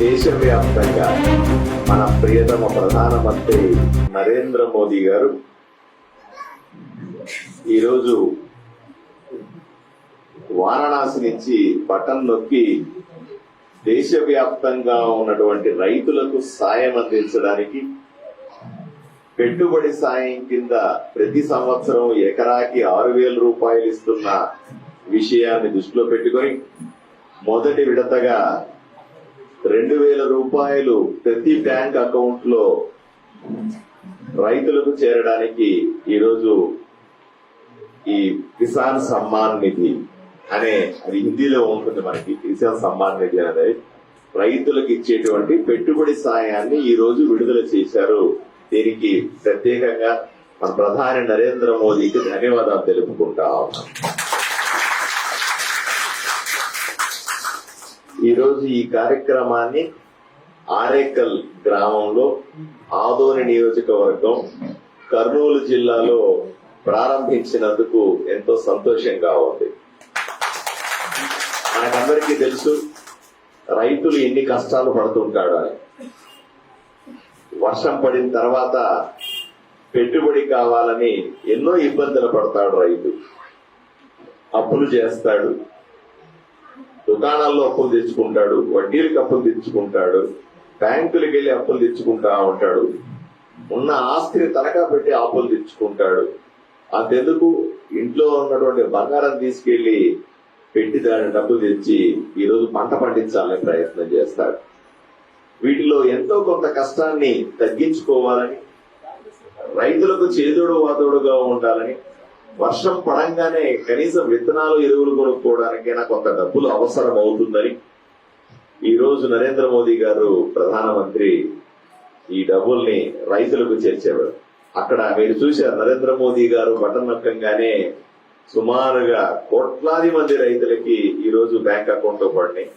దేశవ్యాప్తంగా మన ప్రియతమ ప్రధానమంత్రి నరేంద్ర మోదీ గారు ఈరోజు వారణాసి నుంచి బటన్ నొక్కి దేశవ్యాప్తంగా ఉన్నటువంటి రైతులకు సాయం అందించడానికి పెట్టుబడి సాయం కింద ప్రతి సంవత్సరం ఎకరాకి ఆరు వేల రూపాయలు ఇస్తున్న విషయాన్ని దృష్టిలో పెట్టుకొని మొదటి విడతగా రెండు వేల రూపాయలు ప్రతి బ్యాంక్ అకౌంట్లో రైతులకు చేరడానికి ఈరోజు ఈ కిసాన్ సమ్మాన్ నిధి అనే అది హిందీలో ఉంటుంది మనకి కిసాన్ సమ్మాన్ నిధి అనేది. రైతులకు ఇచ్చేటువంటి పెట్టుబడి సాయాన్ని ఈ రోజు విడుదల చేశారు. దీనికి ప్రత్యేకంగా మన ప్రధాని నరేంద్ర మోదీకి ధన్యవాదాలు తెలుపుకుంటా ఉన్నాం. ఈ రోజు ఈ కార్యక్రమాన్ని ఆరేకల్ గ్రామంలో ఆదోని నియోజకవర్గం కర్నూలు జిల్లాలో ప్రారంభించినందుకు ఎంతో సంతోషంగా ఉంది. మనకందరికీ తెలుసు రైతులు ఎన్ని కష్టాలు పడుతుంటాడు అని. వర్షం పడిన తర్వాత పెట్టుబడి కావాలని ఎన్నో ఇబ్బందులు పడతాడు రైతు. అప్పులు చేస్తాడు. దుకాణాల్లో అప్పులు తెచ్చుకుంటాడు వడ్డీలకు అప్పులు తెచ్చుకుంటాడు బ్యాంకులకు వెళ్ళి అప్పులు తెచ్చుకుంటా ఉంటాడు. ఉన్న ఆస్తిని తనఖా పెట్టి అప్పులు తెచ్చుకుంటాడు. అంతెందుకు? ఇంట్లో ఉన్నటువంటి బంగారం తీసుకెళ్ళి పెట్టి దాని డబ్బులు తెచ్చి ఈరోజు పంట పండించాలనే ప్రయత్నం చేస్తాడు. వీటిలో ఎంతో కొంత కష్టాన్ని తగ్గించుకోవాలని రైతులకు చేదోడు వాదోడుగా ఉండాలని వర్షం పడంగానే కనీసం విత్తనాలు ఎరువులు కొనుక్కోవడానికైనా కొంత డబ్బులు అవసరం అవుతుందని ఈ రోజు నరేంద్ర మోదీ గారు ప్రధానమంత్రి ఈ డబ్బుల్ని రైతులకు చేర్చేవారు. అక్కడ మీరు చూశారు నరేంద్ర మోదీ గారు బటన్ నొక్కంగానే సుమారుగా కోట్లాది మంది రైతులకి ఈ రోజు బ్యాంక్ అకౌంట్లో పడినాయి.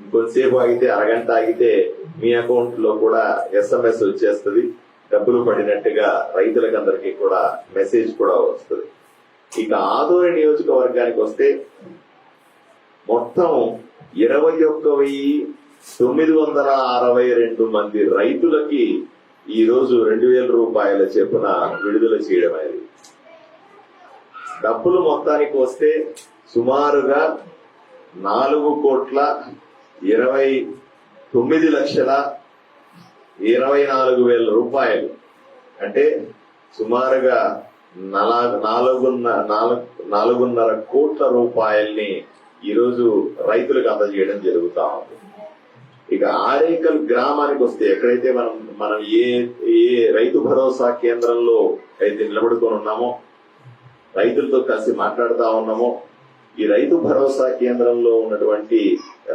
ఇంకొంతసేపు ఆగితే అరగంట ఆగితే మీ అకౌంట్లో కూడా ఎస్ఎంఎస్ వచ్చేస్తుంది. డబ్బులు పడినట్టుగా రైతులకు అందరికీ కూడా మెసేజ్ కూడా వస్తుంది. ఇక ఆదోని నియోజకవర్గానికి వస్తే మొత్తం ఇరవై ఒక్క వెయ్యి తొమ్మిది వందల అరవై రెండు మంది రైతులకి ఈ రోజు రెండు వేల రూపాయల చెప్పున విడుదల చేయడం అనేది డబ్బులు మొత్తానికి వస్తే సుమారుగా నాలుగు కోట్ల ఇరవై తొమ్మిది లక్షల ఇరవై నాలుగు వేల రూపాయలు. అంటే సుమారుగా నాలుగున్న నాలుగు నాలుగున్నర కోట్ల రూపాయల్ని ఈరోజు రైతులకు అందజేయడం జరుగుతా ఉంది. ఇక ఆరేకల్ గ్రామానికి వస్తే ఎక్కడైతే మనం మనం ఏ ఏ రైతు భరోసా కేంద్రంలో అయితే నిలబడుకొని ఉన్నామో రైతులతో కలిసి మాట్లాడుతా ఉన్నామో ఈ రైతు భరోసా కేంద్రంలో ఉన్నటువంటి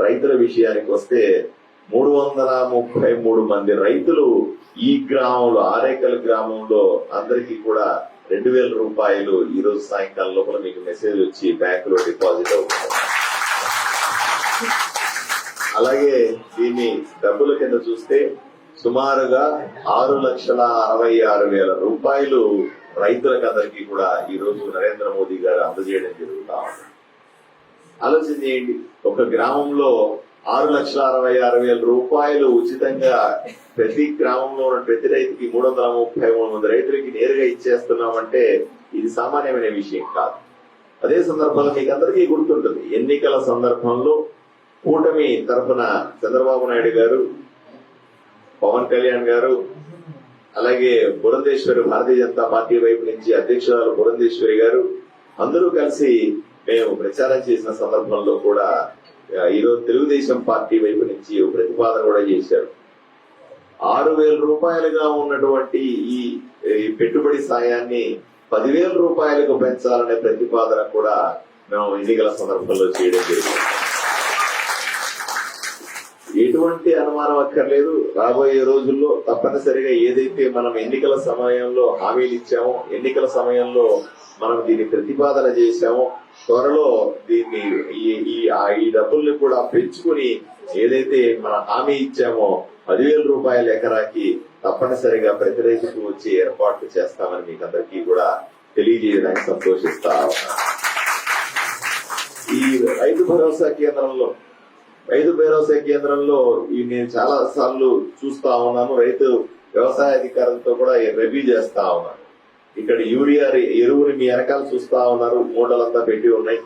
రైతుల విషయానికి వస్తే మూడు వందల ముప్పై మూడు మంది రైతులు ఈ గ్రామంలో ఆరేకల్ గ్రామంలో అందరికీ కూడా రెండు వేల రూపాయలు ఈ రోజు సాయంకాలం లోపల మీకు మెసేజ్ వచ్చి బ్యాంకులో డిపాజిట్ అవుతుంది. అలాగే దీన్ని డబ్బుల కింద చూస్తే సుమారుగా ఆరు లక్షల అరవై ఆరు వేల రూపాయలు రైతులకు అందరికీ కూడా ఈ రోజు నరేంద్ర మోదీ గారు అందజేయడం జరుగుతా ఉంది. ఆలోచన చేయండి ఒక గ్రామంలో ఆరు లక్షల అరవై ఆరు వేల రూపాయలు ఉచితంగా ప్రతి గ్రామంలో ఉన్న ప్రతి రైతుకి మూడు వందల ముప్పై మూడు మంది రైతులకి నేరుగా ఇచ్చేస్తున్నామంటే ఇది సామాన్యమైన విషయం కాదు. అదే సందర్భంలో మీకు అందరికీ గుర్తుంటుంది. ఎన్నికల సందర్భంలో కూటమి తరఫున చంద్రబాబు నాయుడు గారు పవన్ కళ్యాణ్ గారు అలాగే బురందేశ్వరి భారతీయ జనతా పార్టీ వైపు నుంచి అధ్యక్షురాలు బురంధేశ్వరి గారు అందరూ కలిసి మేము ప్రచారం చేసిన సందర్భంలో కూడా ఈరోజు తెలుగుదేశం పార్టీ వైపు నుంచి ప్రతిపాదన కూడా చేశారు. ఆరు వేల రూపాయలుగా ఉన్నటువంటి ఈ ఈ పెట్టుబడి సాయాన్ని పదివేల రూపాయలకు పెంచాలనే ప్రతిపాదన కూడా మేము ఎన్నికల సందర్భంలో చేయడం జరిగింది. ఎటువంటి అనుమానం అక్కర్లేదు. రాబోయే రోజుల్లో తప్పనిసరిగా ఏదైతే మనం ఎన్నికల సమయంలో హామీలు ఇచ్చామో ఎన్నికల సమయంలో మనం దీన్ని ప్రతిపాదన చేశామో త్వరలో దీన్ని ఈ ఈ ఆ- ఈ డబ్బుల్ని కూడా పెంచుకుని ఏదైతే మన హామీ ఇచ్చామో పదివేల రూపాయల ఎకరాకి తప్పనిసరిగా ప్రతి రైతుకు వచ్చి ఏర్పాట్లు చేస్తామని మీకు అందరికీ కూడా తెలియజేయడానికి సంతోషిస్తా ఉన్నాను. ఈ రైతు భరోసా కేంద్రంలో రైతు భరోసా కేంద్రంలో ఈ నేను చాలా సార్లు చూస్తా ఉన్నాను రైతు వ్యవసాయ అధికారులతో కూడా రివ్యూ చేస్తా ఉన్నాను ఇక్కడ యూరియా ఎరువులు ఎరువుని మీ వెనకాల చూస్తా ఉన్నారు మూటలంతా పెట్టి ఉన్నాయి.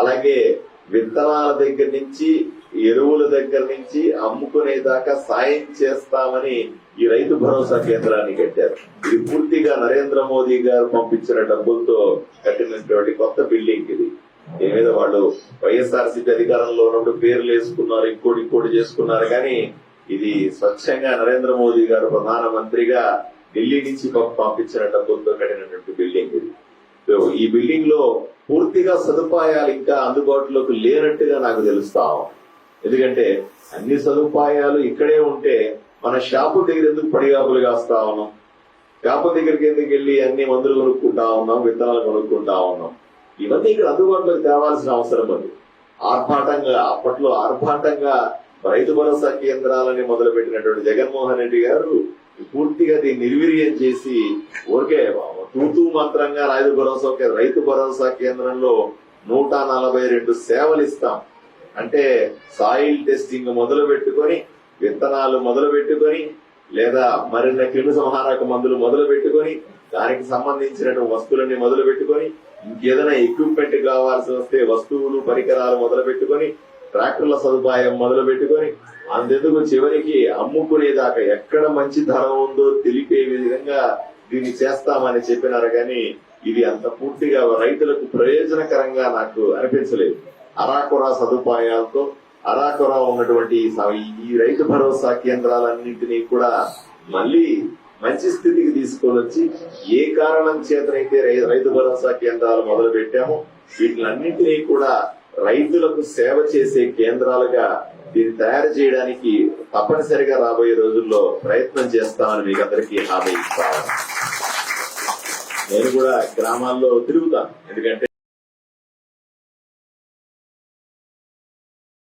అలాగే విత్తనాల దగ్గర నుంచి ఎరువుల దగ్గర నుంచి అమ్ముకునే దాకా సాయం చేస్తామని ఈ రైతు భరోసా కేంద్రాన్ని కట్టారు. ఇది పూర్తిగా నరేంద్ర మోదీ గారు పంపించిన డబ్బులతో కట్టినటువంటి కొత్త బిల్డింగ్ ఇది. దీని మీద వాళ్ళు వైఎస్ఆర్సీపీ అధికారంలో ఉన్నప్పుడు పేర్లు వేసుకున్నారు ఇంకోటి ఇంకోటి చేసుకున్నారు. కానీ ఇది స్వచ్ఛంగా నరేంద్ర మోదీ గారు ప్రధానమంత్రిగా ఢిల్లీ నుంచి పంపించిన డబ్బులతో కట్టినటువంటి బిల్డింగ్ ఇది. ఈ బిల్డింగ్లో పూర్తిగా సదుపాయాలు ఇంకా అందుబాటులోకి లేనట్టుగా నాకు తెలుస్తా ఎందుకంటే అన్ని సదుపాయాలు ఇక్కడే ఉంటే మన షాపు దగ్గర ఎందుకు పడిగాపులు కాస్తా ఉన్నాం? షాపు దగ్గరికి ఎందుకు వెళ్ళి అన్ని మందులు కొనుక్కుంటా ఉన్నాం విత్తనాలు కొనుక్కుంటా ఉన్నాం? ఇవన్నీ ఇక్కడ అందుబాటులోకి తేవాల్సిన అవసరం ఉంది ఆర్భాటంగా అప్పట్లో ఆర్భాటంగా రైతు భరోసా కేంద్రాలని మొదలుపెట్టినటువంటి జగన్మోహన్ రెడ్డి గారు పూర్తిగా దీన్ని నిర్వీర్యం చేసి ఊరికే తూతూ మంత్రంగా రైతు భరోసా కేంద్ర రైతు భరోసా కేంద్రంలో నూట నలభై రెండు సేవలు ఇస్తాం. అంటే సాయిల్ టెస్టింగ్ మొదలు పెట్టుకొని విత్తనాలు మొదలు పెట్టుకొని లేదా మరిన్న క్రిమి సంహారక మందులు మొదలు పెట్టుకొని దానికి సంబంధించిన వస్తువులన్నీ మొదలు పెట్టుకొని ఇంకేదైనా ఎక్విప్మెంట్ కావాల్సి వస్తే వస్తువులు పరికరాలు మొదలు పెట్టుకొని ట్రాక్టర్ల సదుపాయం మొదలు పెట్టుకొని అంతెందుకు చివరికి అమ్ముకునేదాకా ఎక్కడ మంచి ధర ఉందో తెలిపే విధంగా దీన్ని చేస్తామని చెప్పినారు కానీ ఇది అంత పూర్తిగా రైతులకు ప్రయోజనకరంగా నాకు అనిపించలేదు. అరాకొరా సదుపాయాలతో అరాకొరా ఉన్నటువంటి ఈ రైతు భరోసా కేంద్రాలన్నింటినీ కూడా మళ్ళీ మంచి స్థితికి తీసుకొని వచ్చి ఏ కారణం చేతనైతే రైతు భరోసా కేంద్రాలు మొదలు పెట్టామో వీటిలన్నింటినీ కూడా రైతులకు సేవ చేసే కేంద్రాలుగా దీన్ని తయారు చేయడానికి తప్పనిసరిగా రాబోయే రోజుల్లో ప్రయత్నం చేస్తామని మీకు అందరికీ హామీ ఇస్తాను. నేను కూడా గ్రామాల్లో తిరుగుతాను. ఎందుకంటే